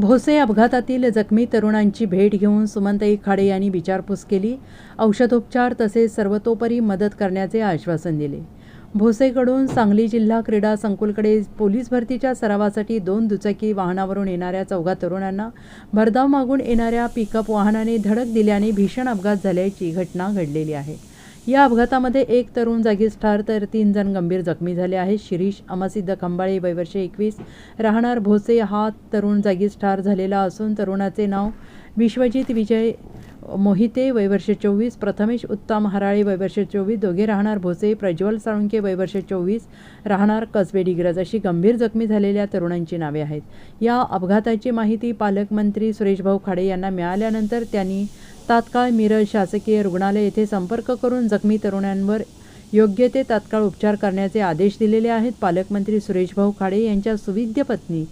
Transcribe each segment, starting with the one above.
भोसे अपघातातील जखमी तरुणांची भेट घेऊन सुमंतई खाडे यांनी विचारपूस केली. औषधोपचार तसेच सर्वतोपरी मदत करण्याचे आश्वासन दिले. भोसेकडून सांगली जिल्हा क्रीडा संकुलकडे पोलीस भरतीच्या सरावासाठी दोन दुचाकी वाहनावरून येणाऱ्या चौघा तरुणांना भरधाव मागून येणाऱ्या पिकअप वाहनाने धडक दिल्याने भीषण अपघात झाल्याची घटना घडलेली आहे. या अपघातामध्ये एक तरुण जागीच ठार तर तीन जण गंभीर जखमी झाले आहेत. शिरीष अमसिद्ध खंबाळे वयवर्षे एकवीस. राहणार भोसे हा तरुण जागीच ठार झालेला असून तरुणाचे नाव विश्वजित विजय मोहिते वयवर्षे चोवीस प्रथमेश उत्तम हराळे वयवर्षे चोवीस. दोघे राहणार भोसे प्रज्वल साळुंके वयवर्षे चोवीस. राहणार कसबे डिग्रज अशी गंभीर जखमी झालेल्या तरुणांची नावे आहेत. या अपघाताची माहिती पालकमंत्री सुरेशभाऊ खाडे यांना मिळाल्यानंतर त्यांनी तात्काळ मिरज शासकीय रुग्णालय येथे संपर्क करून जखमी तरुणांवर योग्य ते तात्काळ उपचार करण्याचे आदेश दिलेले आहेत. पालकमंत्री सुरेशभाऊ खाडे यांच्या सुविद्य पत्नी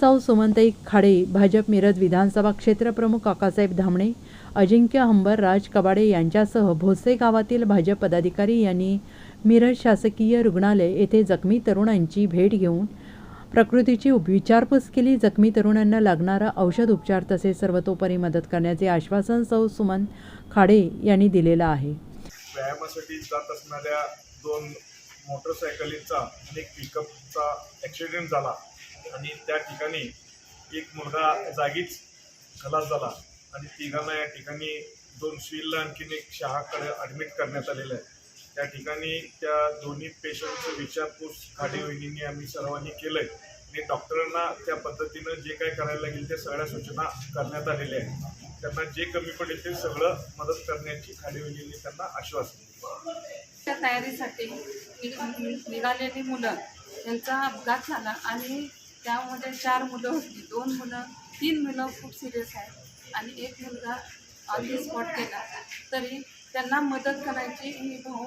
सौ सुमंताई खाडे भाजप मिरज विधानसभा क्षेत्रप्रमुख काकासाहेब धामणे अजिंक्य हंबर राज कबाडे यांच्यासह भोसे गावातील भाजप पदाधिकारी यांनी मिरज शासकीय रुग्णालय येथे जखमी तरुणांची भेट घेऊन प्रकृतीची विचारपूस केली जखमी तरुणांना लागणारा औषध उपचार तसेच सर्वतोपरी मदत करण्याचे आश्वासन सौ सुमन खाडे यांनी दिलेलं आहे. व्यायामासाठी जात असणाऱ्या दोन मोटरसायकलींचा आणि एक पिकअपचा ॲक्सिडेंट झाला आणि त्या ठिकाणी एक मुलगा जागीच खलास झाला आणि तिघांना या ठिकाणी दोन सिव्हिलला आणखीन एक शहाकडे ॲडमिट करण्यात आलेलं आहे. त्या ठिकाणी त्या दोन्ही पेशंटचं विचारपूस खाडे आम्ही सर्वांनी केलं आहे आणि डॉक्टरांना त्या पद्धतीनं जे काय करायला लागेल त्या सगळ्या सूचना करण्यात आलेल्या आहेत. त्यांना जे कमी पडेल ते सगळं मदत करण्याची खाडे त्यांना आश्वासन त्या तयारीसाठी निघालेली मुलं त्यांचा अपघात झाला आणि त्यामध्ये चार मुलं होती. दोन मुलं तीन मुलं खूप सिरियस आहेत आणि एक मुलगा ऑन दी स्पॉट गेला. तरी त्यांना मदत करायची ही भाऊंकडून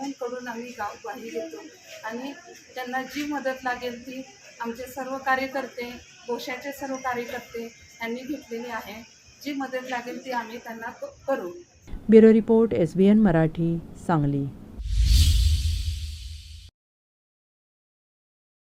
आम्ही गाव बाहेर येतो. आणि त्यांना जी मदत लागेल ती आमचे सर्व कार्यकर्ते गोशाचे सर्व कार्यकर्ते यांनी घेतलेली आहे. जी मदत लागेल ती आम्ही त्यांना करू. Bureau report S B N Marathi Sangli.